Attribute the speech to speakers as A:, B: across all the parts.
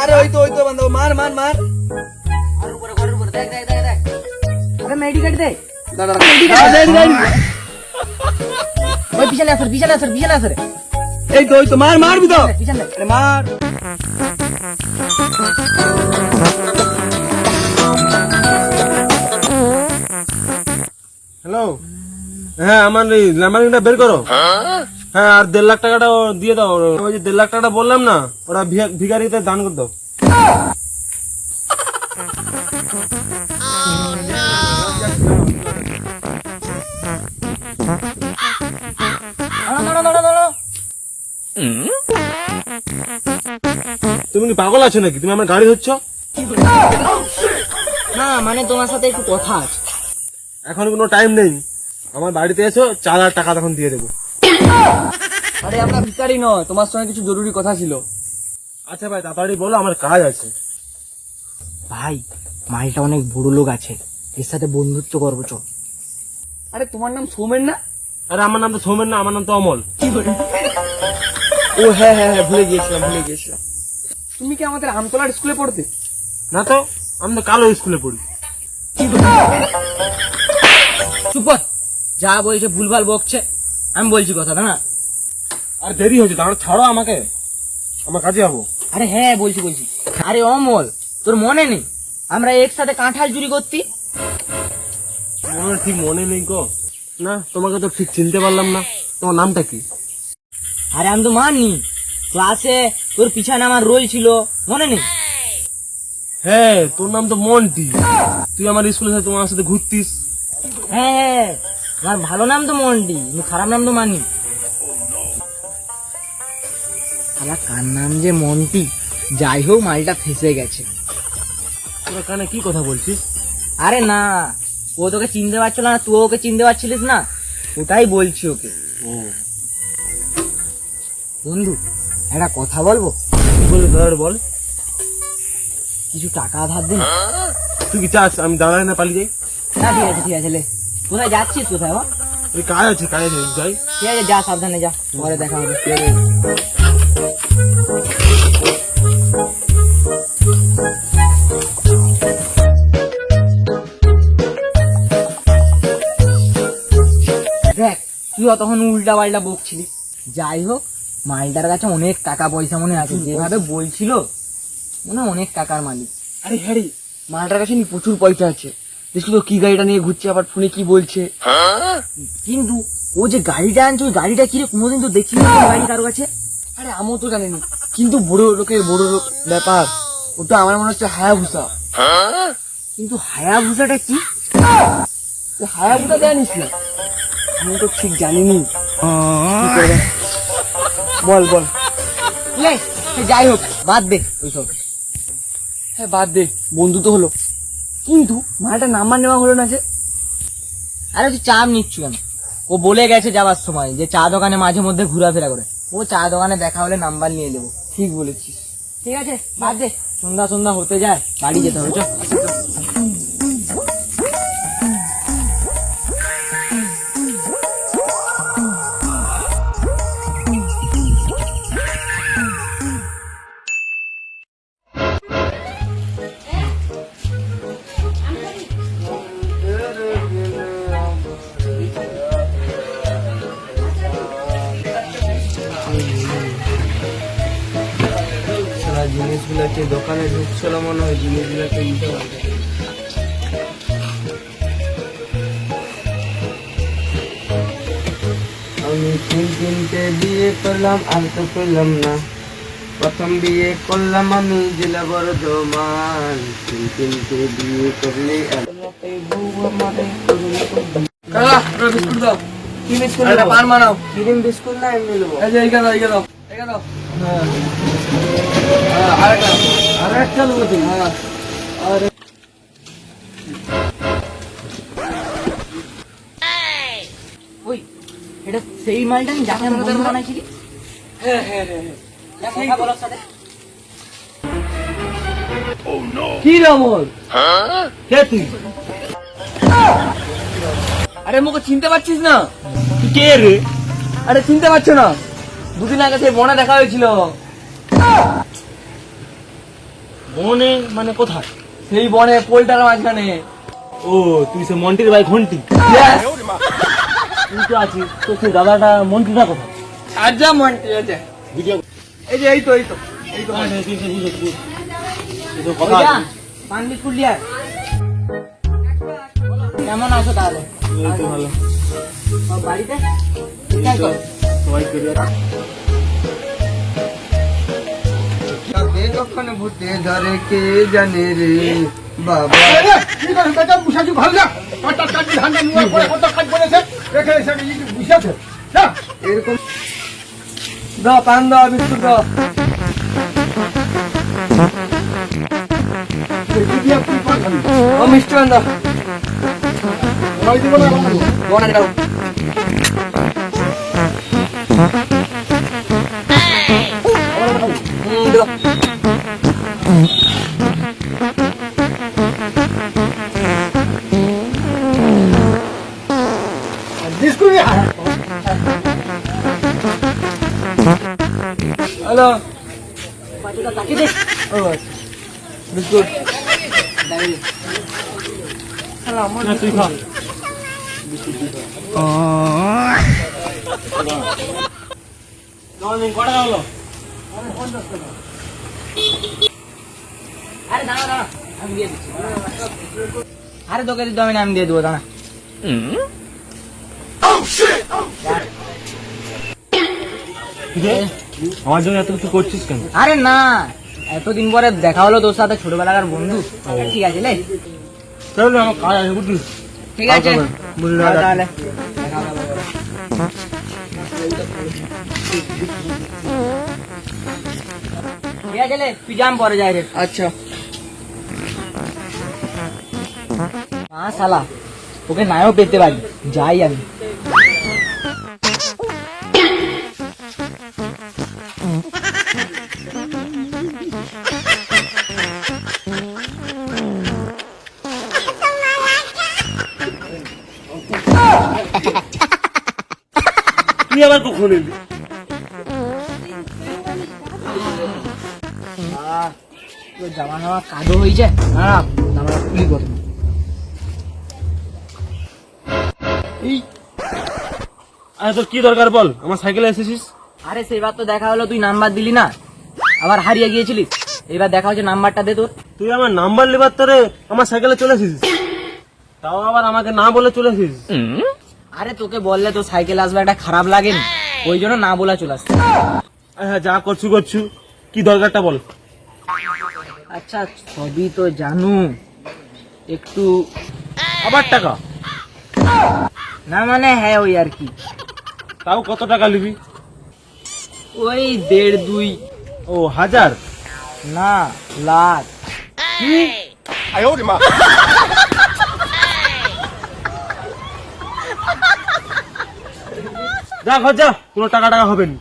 A: আরে ওই তো ওই তো বান্ধব মার মার মার।
B: আর উপরে ঘরের উপরে দেখ দেখ দেখ দেখ। আরে মেডিকেট দে
A: দাঁড়া দাঁড়া
B: ওই পিছনে আসর পিছনে আসর পিছনে আসর।
A: এই তো ওই তো মার মারবি তো
B: পিছনে
A: আরে মার।
C: হ্যালো। হ্যাঁ আমার এই ল্যাম্বারিংটা বের করো। হ্যাঁ আর দেড় লাখ টাকাটা দিয়ে দাও। ওই যে দেড় লাখ টাকাটা বললাম না ওরা ভিখা- ভিখারিতে দান করে দাও। তুমি কি পাগল আছো নাকি? তুমি আমার গাড়ি হচ্ছ
B: না মানে তোমার সাথে একটু কথা আছে।
C: এখন কোনো টাইম নেই। আমার বাড়িতে এসো চার হাজার টাকা তখন দিয়ে দেবো।
A: আরে আমরা ভিখারি নয়। তোমার সঙ্গে কিছু জরুরি কথা ছিল।
C: আচ্ছা ভাই তাড়াতাড়ি বলো আমার কাজ আছে।
B: ভাই মালটা অনেক বড় লোক আছে। এর সাথে বন্ধুত্ব করব চল।
A: আরে তোমার নাম সৌমেন না?
C: আরে আমার নাম তো সৌমেন না আমার নাম তো অমল।
A: ও হ্যাঁ হ্যাঁ হ্যাঁ ভুলে গিয়েছিলাম ভুলে গিয়েছিলাম। তুমি কি আমাদের আমতলার স্কুলে পড়তে?
C: না তো আমি তো কালো স্কুলে পড়ি।
B: চুপ কর। যা বলছে ভুলভাল বকছে। আমি বলছি কথাটা না?
C: আর দেরি হয়েছে তাহলে ছাড়ো আমাকে। আমার কাজে যাব।
B: আরে হ্যাঁ বলছি বলছি। আরে অমল তোর মনে নেই? আমরা একসাথে কাঁঠাল চুরি করতি?
C: আমার ঠিক মনে নেই গো। না তোমাকে তো ঠিক চিনতে পারলাম না। তোমার নামটা কি?
B: আরে আমি তো মানি ক্লাসে তোর পিছনে আমার রোল ছিল মনে নেই?
C: হ্যাঁ তোর নাম তো মন্টি। তুই আমার স্কুলের সাথে তোমার সাথে ঘুরতিস।
B: হ্যাঁ হ্যাঁ। আমার ভালো নাম তো মন্ডি খারাপ নাম তো মানি। আমার কার নাম যে মন্টি? যাই হোক মালটা ফেসে গেছে।
C: তোরা কানে কি কথা বলছিস?
B: আরে না ও তোকে চিনতে পারছিল না তুই ওকে চিনতে পারছিলিস না ওটাই বলছি ওকে।
C: ও।
B: বন্ধু একটা কথা বলব?
C: বলে ধর বল।
B: কিছু টাকা ধার দিন
C: তুই কি চাস আমি দাঁড়াই না পালিয়ে যাই?
B: না ঠিক আছে ঠিক আছে লে। কোথায় যাচ্ছিস কোথায় বাবা?
C: ওই কাজ আছে কাজ আছে যাই।
B: ঠিক আছে যা সাবধানে যা পরে দেখা হবে। দেখ তুই তখন উল্টা পাল্টা বকছিলি। যাই হোক মালটার কাছে অনেক টাকা পয়সা মনে আছে যেভাবে বলছিল মনে অনেক টাকার মালিক।
A: আরে হ্যাঁ রে মালটার কাছে প্রচুর পয়সা আছে। দেখছি তো কি গাড়িটা নিয়ে ঘুরছে, আবার ফোনে কি বলছে।
B: কিন্তু ও যে গাড়িটা আনছে, ওই গাড়িটা কিরে কোনোদিন তো দেখি না গাড়ি কারও কাছে।
A: আরে আমিও তো জানিনি। কিন্তু বড় লোকের বড় লোক ব্যাপার ওটা আমার মনে হচ্ছে হায়াভুসা
B: কিন্তু হায়াভুসাটা কি?
A: হায়াভুসা জানিস না? আমি তো ঠিক জানিনি? বল বল।
B: যাই হোক, বাদ দে ওইসব।
A: হ্যাঁ বাদ দে, বন্ধু তো হলো। কিন্তু মালটা নাম্বার নেওয়া হলো না যে।
B: আরে তুই চাপ নিচ্ছ কেন? ও বলে গেছে যাওয়ার সময় যে চা দোকানে মাঝে মধ্যে ঘোরাফেরা করে। ও চা দোকানে দেখা হলে নাম্বার নিয়ে দেবো
A: ঠিক বলেছিস।
B: ঠিক আছে? বাদ দে। সন্ধ্যা সন্ধ্যা হতে যায়। বাড়ি যেতে হবে, চল।
A: তো পেলাম না। প্রথম বিয়ে করলাম আমি জেলা বর্ধমান তিন তিনটে বিয়ে করলে বউ আমারে কাকা বিস্কুট দাও। কি বিস্কুট দাও পান বানাও ক্রিম বিস্কুট না এমনি নেব? এই যে এইখানে দাও এইখানে দাও এইখানে দাও। হ্যাঁ আরেকটা। আরেকটা নেব তুমি? হ্যাঁ। আরে
B: ওই এটা সেই মালটা আমি যাকে মতন বানাইছিলি
A: হ্যাঁ হ্যাঁ হ্যাঁ কি
C: কে তুই?
A: আরে মুখে চিনতে পারছিস না?
C: কে রে?
A: আরে চিনতে পারছ না? দুদিন আগে সেই বনে দেখা হয়েছিল।
C: বনে মানে কোথায়?
B: সেই বনে পোলটার মাঝখানে।
C: ও তুই সে মন্টির ভাই ঘন্টি। তুই তো আছিস তো সেই দাদাটা মন্টিটা কোথায়?
B: আচ্ছা মন্টি আছে
C: ভিডিও
B: এই যে এই তো এই তো এই কেমন আছো তাহলে
C: ভালো
B: বাড়িতে
A: কখন ভূতে ধরে কে জানে রে বাবা এরকম
B: দাও পান দাও বিস্কুট দাও ও মিষ্টি পান দাও বোনা হ্যালো ও। বিস্কুট
C: না তুই খা কটা হলো
B: আরে দাঁড়া দাঁড়া আমি দিয়ে দিচ্ছি আরে তোকে দিতে হবে আমি দিয়ে দেবো দাঁড়া।
C: আমার জন্য এত কিছু করছিস কেন?
B: আরে না এতদিন পরে দেখা হলো তোর সাথে ছোটবেলাকার বন্ধু। ঠিক আছে লে।
C: চল আমার কাজ আছে বুঝলি?
B: ঠিক আছে।
C: বুঝলি
B: তাহলে। ঠিক আছে লে তুই যাম পরে যাই রে। আচ্ছা। শালা ওকে নাও পেতে পারি যাই আমি।
C: তুই আবার কখন এলি?
B: জামা নামা কাদো হয়েছে না জামা খুলি কর
C: এই আরে তোর কি দরকার বল? আমার সাইকেলে এসেছিস?
B: আরে সেবার তো দেখা হলো তুই নাম্বার দিলি না? আবার হারিয়ে গিয়েছিলিস? এবার দেখা হচ্ছে নাম্বারটা দে তোর।
C: তুই আমার নাম্বার লিবার তোরে আমার সাইকেলে চলে এসেছিস? তাও আবার আমাকে না বলে চলে এসেছিস?
B: আরে তোকে বললে তো সাইকেল আসবে একটা খারাপ লাগেনি। ওই জন্য না বলা চলে আসছে।
C: আরে হ্যাঁ যা করছু করছু। কি দরকারটা বল।
B: আচ্ছা সবই তো জানু। একটু
C: আবার টাকা।
B: না মানে হ্যাঁ ওই আর কি।
C: তাও কত টাকা নিবি?
B: ওই দেড় দুই।
C: ও হাজার?
B: না লাখ।
C: যা ঘর যা কোনো টাকা টাকা হবে না।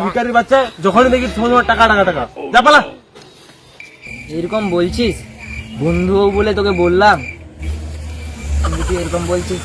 C: ভিকারির বাচ্চা যখনই দেখি তোমার টাকা টাকা টাকা। যা পালা।
B: এরকম বলছিস? বন্ধু বলে তোকে বললাম। কিন্তু তুই এরকম বলছিস।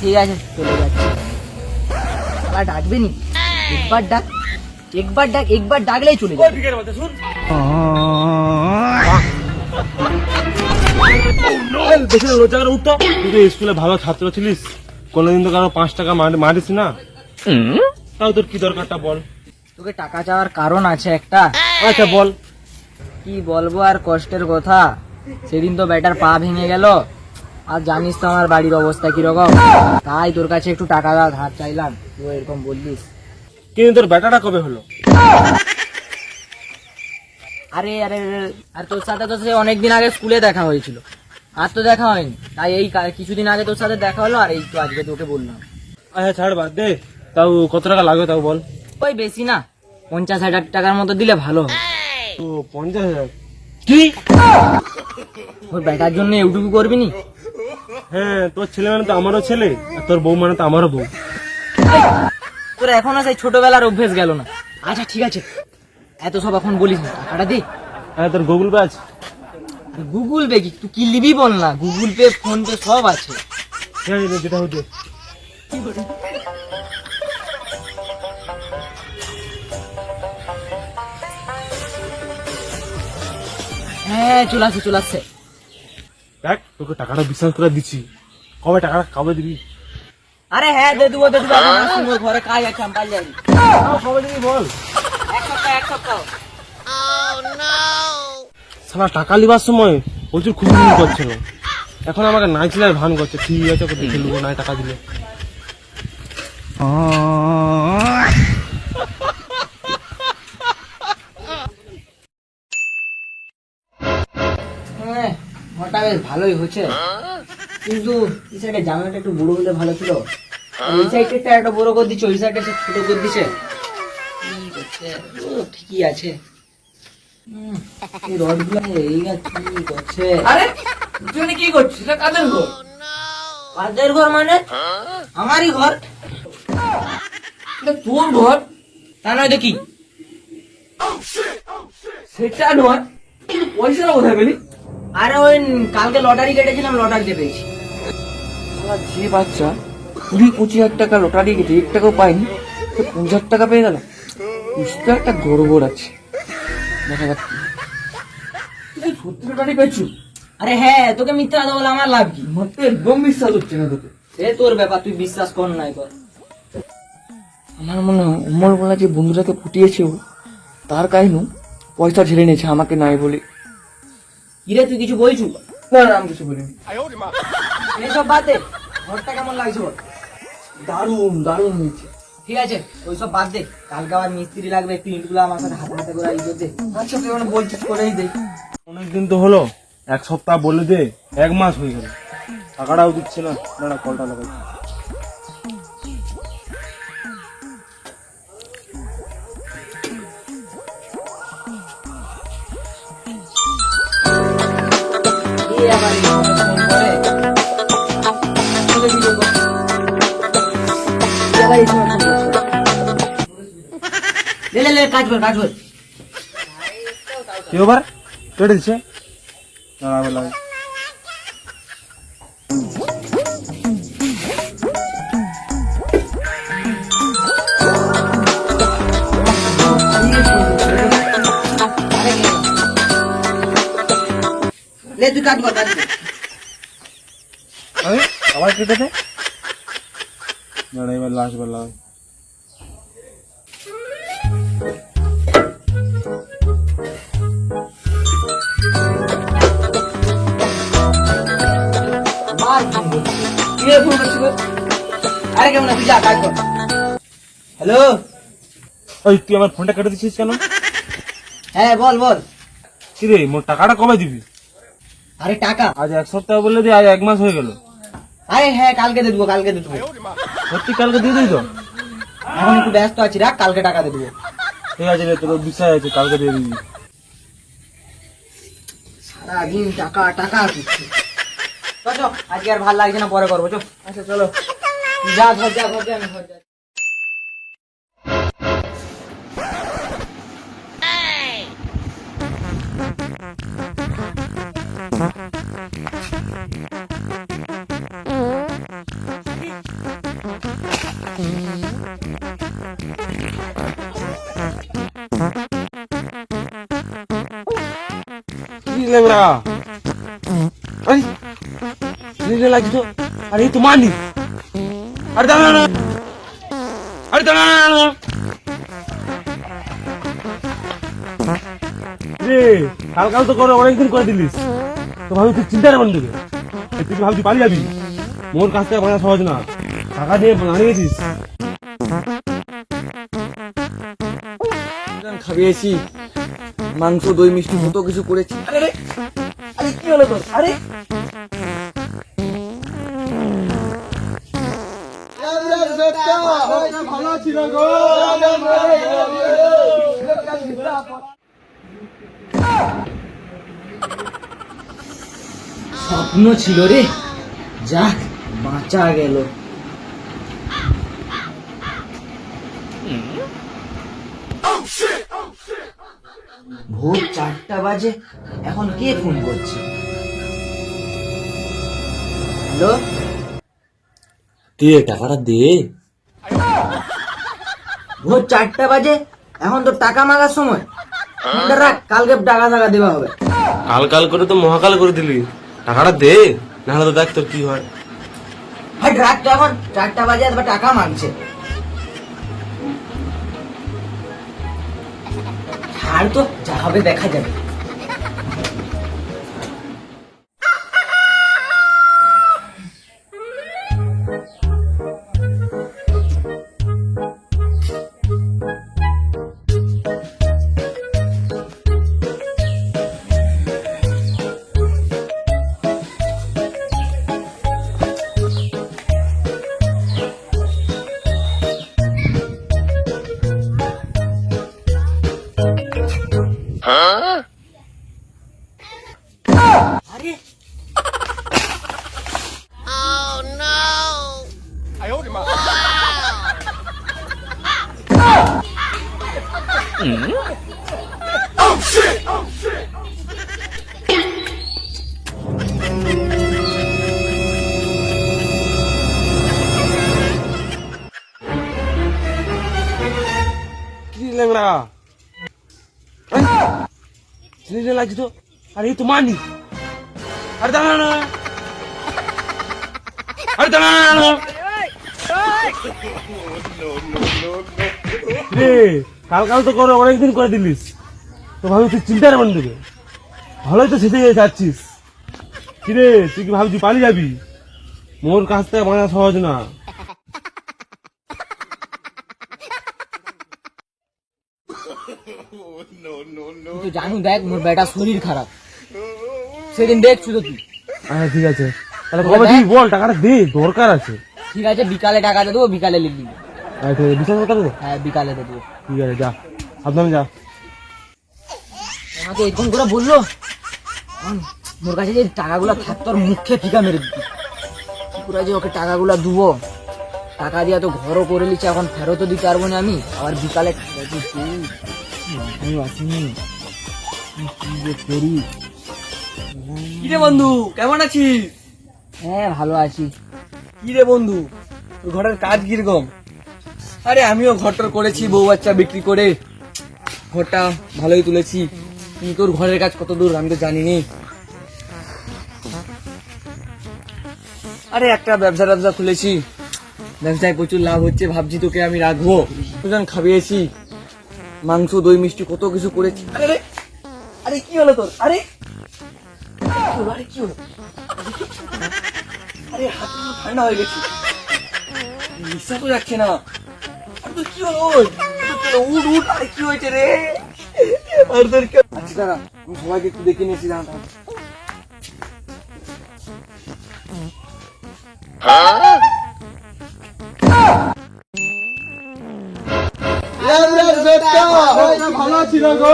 B: ঠিক আছে চলে যাচ্ছি। আর ডাকবে নি? একবার ডাক একবার ডাক একবার ডাকলেই চলে যাবে।
C: ভিকারির বাচ্চা শুন। দেখি করে উঠতো তুই স্কুলে ভালো ছাত্র ছিলিস। কোনোদিন তো কারও পাঁচ টাকা মার- মারিস না। তাও তোর কি দরকারটা বল।
B: তোকে টাকা চাওয়ার কারণ আছে একটা।
C: আচ্ছা বল।
B: কি বলব আর কষ্টের কথা? সেদিন তো ব্যাটার পা ভেঙে গেল। আর জানিস তো আমার বাড়ির অবস্থা কীরকম? তাই তোর কাছে একটু টাকা ধার চাইলাম। তুই এরকম বললিস।
C: কিন্তু তোর ব্যাটাটা কবে হলো?
B: আরে আরে আরে, আর তোর সাথে তো সে অনেকদিন আগে স্কুলে দেখা হয়েছিল। আর তো দেখা হয়নি। তাই এই কিছুদিন আগে তোর সাথে দেখা হলো আর এই তো আজকে তোকে বললাম।
C: আচ্ছা ছাড় বাদ দে। তাও কত টাকা লাগবে তাও বল?
B: ওই বেশি না পঞ্চাশ হাজার টাকার মতো দিলে ভালো। হয়
C: তো পঞ্চাশ হাজার। কি?
B: ওই ব্যাটার জন্য এউটুকু করবি নি?
C: হ্যাঁ তোর ছেলে মানে তো আমারও ছেলে আর তোর বউ মানে তো আমারও বউ।
B: তোর এখনও সেই ছোটবেলার অভ্যেস গেল না। আচ্ছা ঠিক আছে। এত সব এখন বলিস না টাকাটা দি।
C: হ্যাঁ তোর গুগল পে আছে?
B: গুগল পে কি? তুই কি লিবি বল না? গুগল পে ফোন পে সব আছে।
C: ঠিক আছে যেটা হচ্ছে
B: হ্যাঁ চলে আসছে চলে আসছে
C: দেখ তোকে টাকাটা বিশ্বাস করে দিচ্ছি। কবে টাকাটা কবে দিবি?
B: আরে হ্যাঁ দে দেবো দে দেবো এখন ঘরে কাজ আছে আমি যাবি
C: কবে দিবি বল?
B: এক সপ্তাহ এক সপ্তাহ।
C: সালা টাকা লিবার সময় প্রচুর খুশি করছিল। এখন আমাকে নাইছিলার ভান করছে। ঠিক আছে দেখে নেব নাই টাকা দিলে।
B: বেশ ভালোই হচ্ছে কিন্তু এই সাইডে জামাটা একটু বড় হলে ভালো ছিল। এই সাইডটা একটা বড় করে দিচ্ছে ওই সাইডটা একটু ছোট করে দিচ্ছে। ঠিকই আছে। এই রডগুলো এই গাছ কি করছে?
A: আরে তুই কি করছিস এটা কাদের ঘর?
B: কাদের ঘর মানে? আমারই ঘর।
A: তোর ঘর?
B: তা নয় দেখি
A: সেটা নয়। পয়সাটা কোথায় পেলি?
B: আরে ওই কালকে লটারি কেটেছিলাম লটারিতে পেয়েছি।
A: যে বাচ্চা কুড়ি পঁচিশ হাজার টাকা লটারি কেটে এক টাকাও পায়নি সে পঞ্চাশ হাজার টাকা পেয়ে গেল। বুঝতে একটা গড়বড় আছে। দেখা যাক সত্যি লটারি পেয়েছিস?
B: আরে হ্যাঁ তোকে মিথ্যা কথা বলে আমার লাভ কি?
A: আমার তো একদম বিশ্বাস হচ্ছে না তোকে।
B: সে তোর ব্যাপার তুই বিশ্বাস কর নাই কর
A: আমার মনে হয় অমল বলা যে বন্ধুটাকে ফুটিয়েছে ও, তার কাহিনু পয়সা ঝেড়ে নিয়েছে আমাকে নাই বলে।
B: কিরে তুই কিছু বলছু?
A: না না আমি কিছু বলিনি।
B: এইসব বাদ দে। ঘরটা কেমন লাগছে বল?
A: দারুণ দারুণ হয়েছে।
B: ঠিক আছে ওইসব বাদ দে। কালকে আবার মিস্ত্রি লাগবে একটু ইটগুলো আমার সাথে হাতে হাতে করে ইয়ে দে।
A: আচ্ছা তুই মানে বলছিস করেই দে।
C: অনেকদিন তো হলো এক সপ্তাহ বলে দে এক মাস হয়ে গেল। টাকাটাও দিচ্ছে না। না কলটা লাগাই।
B: ফোন করছে। লে কাজ কাজ কর
C: কি কেটে দিচ্ছে দাঁড়াবে লাগে
B: লে তুই কর
C: আরে আবার কেটেছে? দাঁড়া এবার
B: করছিস গো? আরে কেমন আছিস? যা কাজ কর। হ্যালো?
C: ওই তুই আমার ফোনটা কেটে দিচ্ছিস কেন?
B: হ্যাঁ বল বল।
C: কি রে মোর টাকাটা কবে দিবি?
B: আরে টাকা।
C: আজ এক সপ্তাহ বললে দি আজ এক মাস হয়ে গেল।
B: আরে হ্যাঁ কালকে দিয়ে দেবো কালকে দিয়ে দেবো।
C: সত্যি কালকে দিয়ে দিই তো?
B: এখন একটু ব্যস্ত আছি রাখ কালকে টাকা দিয়ে দেবো।
C: ঠিক আছে রে তোর বিশ্বাস আছে কালকে দিয়ে দিবি।
B: সারাদিন টাকা টাকা করছে চলো আজকে আর ভালো লাগছে না পরে করব চো আচ্ছা চলো। যা ঘর যা ঘর যা ঘর যা।
C: কি আরে নীলে লাগছে তো আরে তো মানি। আরে দাঁড়া না আরে দাঁড়া না, না রে কাল কাল তো করে অনেকদিন করে দিলিস। তো ভাবি তুই চিন্তা নেবেন তোকে তুই ভাবছি পালিয়ে যাবি। মোর কাছ থেকে বানা সহজ না। টাকা দিয়ে আনিয়েছিস
A: খাবিয়েছি মাংস দই মিষ্টি কত কিছু করেছি। আরে আরে কি হলো তোর? আরে।
B: স্বপ্ন ছিল রে। যাক বাঁচা গেল। বাজে। এখন কে ফোন করছে? হ্যালো?
A: দে টাকাটা দে।
B: ভোর চারটা বাজে এখন তো টাকা মাগার সময়। ফোনটা রাখ কালকে টাকা টাকা দেওয়া হবে।
C: কাল কাল করে তো মহাকাল করে দিলি। টাকাটা দে নাহলে তো দেখ তোর কি হয়।
B: ভাই রাত যখন চারটা বাজে এবার টাকা মানছে ছাড় তো যা হবে দেখা যাবে।
C: সিলিন্ডার লাগছে তো। আরে তো মানি। আরে দাঁড়া না আরে কাল কাল তো করে অনেকদিন করে দিলিস। তো ভাবি তুই চিন্তার মন দেবে ভালোই তো সেটে যাচ্ছিস। কিরে, তুই কি ভাবছি পালিয়ে যাবি? মোর কাছ থেকে মানা সহজ না।
B: তুই জানু দেখ মোর বেটা শরীর খারাপ। সেদিন দেখছু তো তুই।
C: আচ্ছা ঠিক আছে। তাহলে কবে দিবি বল টাকাটা দে দরকার আছে।
B: ঠিক আছে বিকালে টাকা দেবো বিকালে লিখবি
C: আচ্ছা ঠিক আছে বিশাল কথা তো
B: হ্যাঁ বিকালে দেবো।
C: ঠিক আছে যা। সাবধানে যা।
B: আমাকে এরকম করে বলল মোর কাছে যে টাকাগুলো থাকতো আর মুখে ফিকা মেরে দিত করে যে ওকে টাকাগুলো দেবো? টাকা দিয়া তো ঘরও করে নিচ্ছে এখন ফেরতও দিতে পারব না আমি। আবার বিকালে। আমি আসিনি কি যে করি?
A: কিরে বন্ধু কেমন আছিস?
B: হ্যাঁ ভালো আছি।
A: কিরে বন্ধু তোর ঘরের কাজ কীরকম? আরে আমিও ঘরটর করেছি বউ বাচ্চা বিক্রি করে। ঘরটা ভালোই তুলেছি। কিন্তু তোর ঘরের কাজ কত দূর আমি তো জানি নি আরে একটা ব্যবসা ব্যবসা খুলেছি। ব্যবসায় প্রচুর লাভ হচ্ছে ভাবছি তোকে আমি রাখব। দুজন খাবিয়েছি। মাংস, দই, মিষ্টি, কত কিছু করেছি। আরে আরে কি হলো তোর? আরে? আরে, কি হলো? আরে, হাত ঠান্ডা হয়ে গেছে। তো যাচ্ছে না। আরে, তোর কি হলো? উঠ উঠ। আরে, কি হয়েছে রে? আর তোর আচ্ছা দাঁড়া, আমি সবাইকে একটু দেখে নিয়েছি, দাঁড়া দাঁড়া।
C: ভালো ছিল গো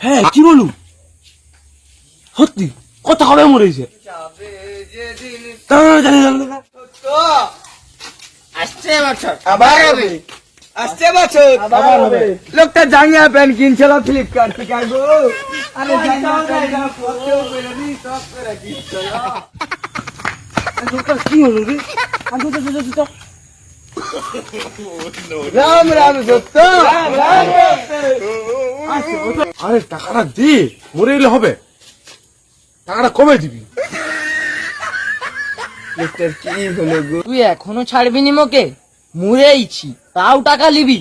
C: হ্যাঁ কি বলু সত্যি কত কবে মরেছে।
A: আসছে বছর আবার হবে আসছে বছর। আবার হবে। লোকটা জাঙ্গিয়া প্যান্ট কিনছিল ফ্লিপকার্ট থেকে আরে জাঙ্গিয়া প্যান্ট। পরতেও পেরেনি সব করে কিনছিল।
C: কি হলো রে।
A: রাম রাম সত্য
C: আরে টাকাটা দে মরে এলে হবে। টাকাটা কবে দিবি?
A: কি হলো গো?
B: তুই এখনও ছাড়বি নি মোকে? মুড়েইছি তাও টাকা লিবি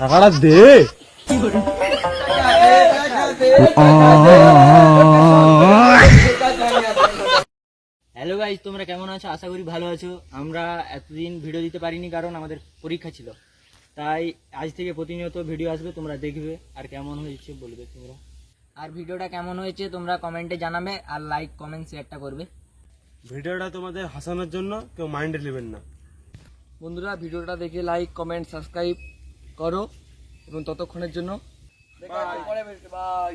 C: টাকাটা দে।
B: হ্যালো গাইজ তোমরা কেমন আছো? আশা করি ভালো আছো। আমরা এতদিন ভিডিও দিতে পারিনি কারণ আমাদের পরীক্ষা ছিল। তাই আজ থেকে প্রতিনিয়ত ভিডিও আসবে তোমরা দেখবে আর কেমন হয়েছে বলবে তোমরা। আর ভিডিওটা কেমন হয়েছে তোমরা কমেন্টে জানাবে আর লাইক কমেন্ট শেয়ারটা করবে।
C: ভিডিওটা তোমাদের হাসানোর জন্য কেউ মাইন্ডে নেবেন না।
A: বন্ধুরা ভিডিওটা দেখে লাইক কমেন্ট সাবস্ক্রাইব করো এবং ততক্ষণের জন্য বাই